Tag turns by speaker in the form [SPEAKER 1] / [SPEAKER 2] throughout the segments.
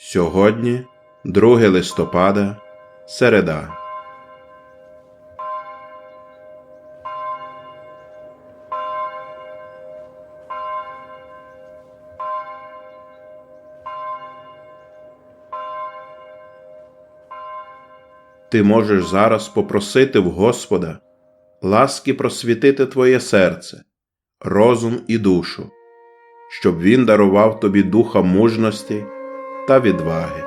[SPEAKER 1] Сьогодні 2 листопада, середа. Ти можеш зараз попросити в Господа ласки просвітити твоє серце, розум і душу, щоб Він дарував тобі духа мужності та відваги.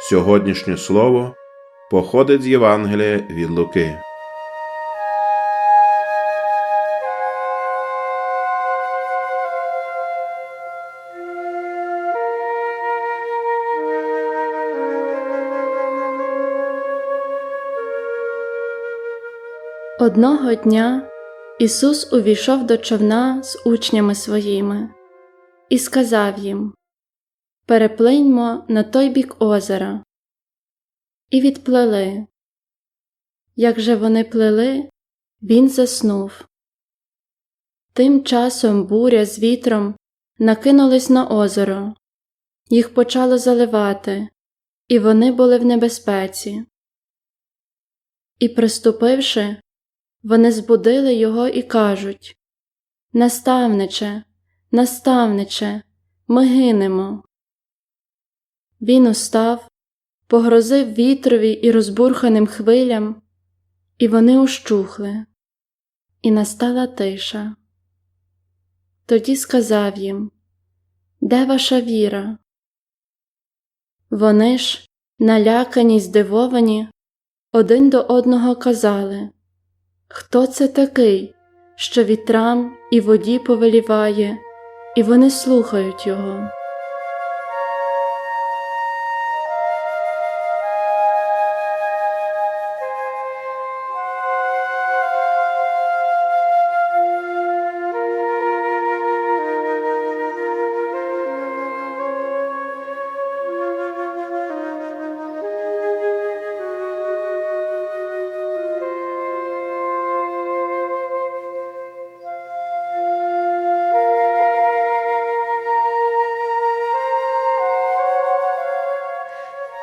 [SPEAKER 1] Сьогоднішнє слово походить з Євангелія від Луки.
[SPEAKER 2] Одного дня Ісус увійшов до човна з учнями своїми і сказав їм Переплиньмо на той бік озера. І відплили. Як же вони плили, він заснув. Тим часом буря з вітром накинулись на озеро, їх почало заливати, і вони були в небезпеці. І, приступивши, вони збудили його і кажуть Наставниче, наставниче, ми гинемо. Він устав, погрозив вітрові і розбурханим хвилям, і вони ущухли, і настала тиша. Тоді сказав їм Де ваша віра? Вони ж, налякані й здивовані, один до одного казали Хто це такий, що вітрам і воді повеліває, і вони слухають його?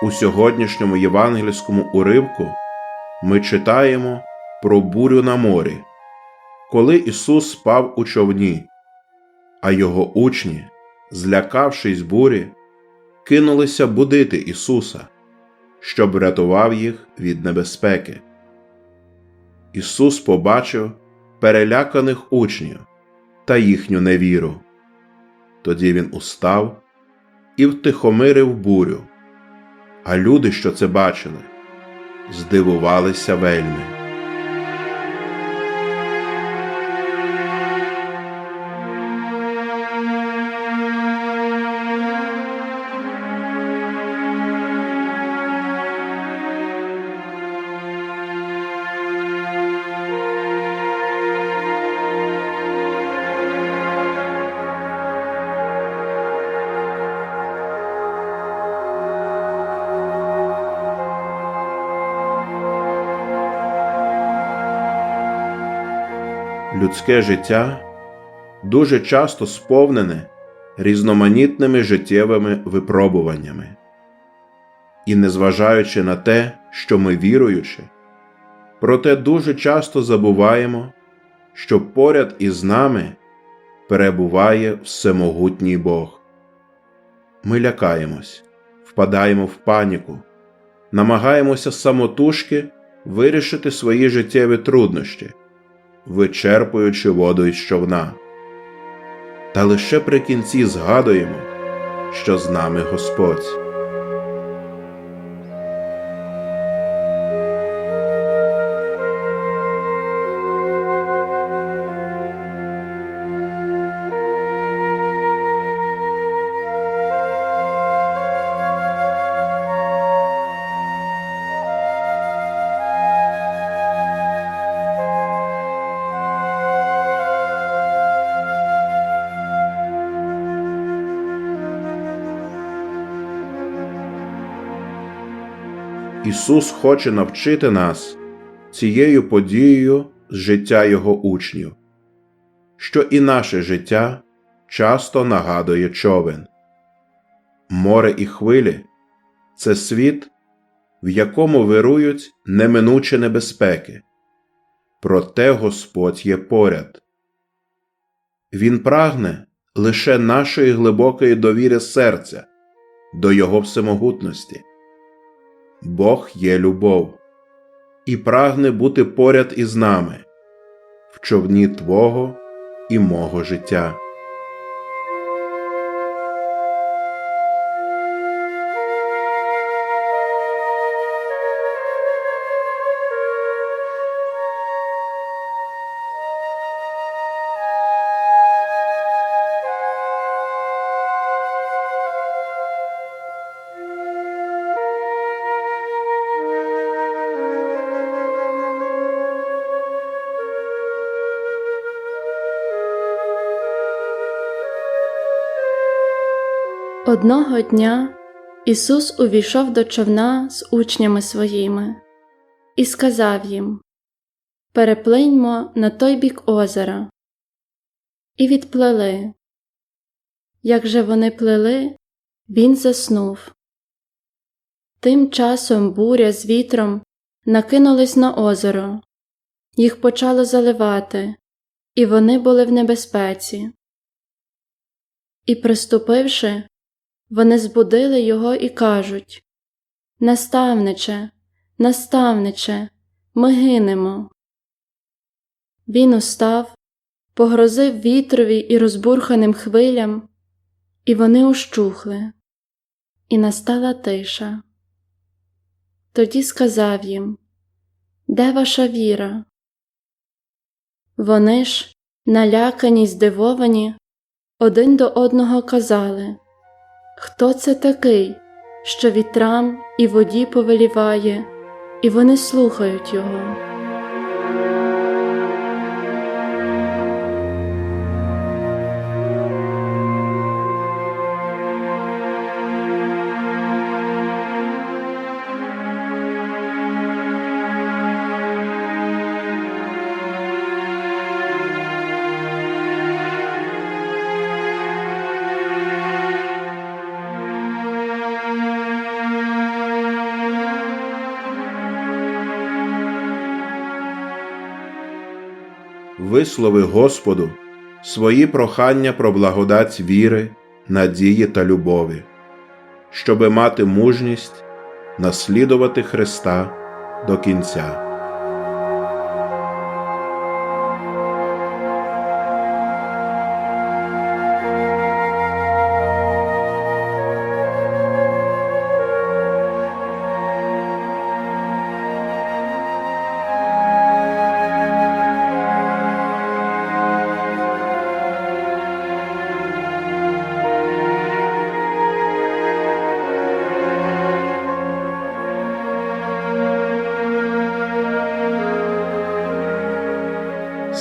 [SPEAKER 1] У сьогоднішньому євангельському уривку ми читаємо про бурю на морі, коли Ісус спав у човні, а його учні, злякавшись бурі, кинулися будити Ісуса, щоб врятував їх від небезпеки. Ісус побачив переляканих учнів та їхню невіру. Тоді він устав і втихомирив бурю. А люди, що це бачили, здивувалися вельми. Людське життя дуже часто сповнене різноманітними життєвими випробуваннями. І незважаючи на те, що ми віруючи, проте дуже часто забуваємо, що поряд із нами перебуває всемогутній Бог. Ми лякаємось, впадаємо в паніку, намагаємося самотужки вирішити свої життєві труднощі вичерпуючи воду із човна. Та лише при кінці згадуємо, що з нами Господь. Ісус хоче навчити нас цією подією з життя Його учнів, що і наше життя часто нагадує човен. Море і хвилі це світ, в якому вирують неминучі небезпеки, проте Господь є поряд. Він прагне лише нашої глибокої довіри серця до Його всемогутності. Бог є любов і прагне бути поряд із нами в човні Твого і мого життя.
[SPEAKER 2] Одного дня Ісус увійшов до човна з учнями своїми і сказав їм Переплиньмо на той бік озера. І відплили. Як же вони плили, він заснув. Тим часом буря з вітром накинулись на озеро, їх почало заливати, і вони були в небезпеці. І, приступивши, вони збудили його і кажуть Наставниче, наставниче, ми гинемо. Він устав, погрозив вітрові і розбурханим хвилям, і вони ущухли, і настала тиша. Тоді сказав їм Де ваша віра? Вони ж, налякані й здивовані, один до одного казали Хто це такий, що вітрам і воді повеліває, і вони слухають його?
[SPEAKER 1] Вислови Господу свої прохання про благодать віри, надії та любові, щоби мати мужність наслідувати Христа до кінця.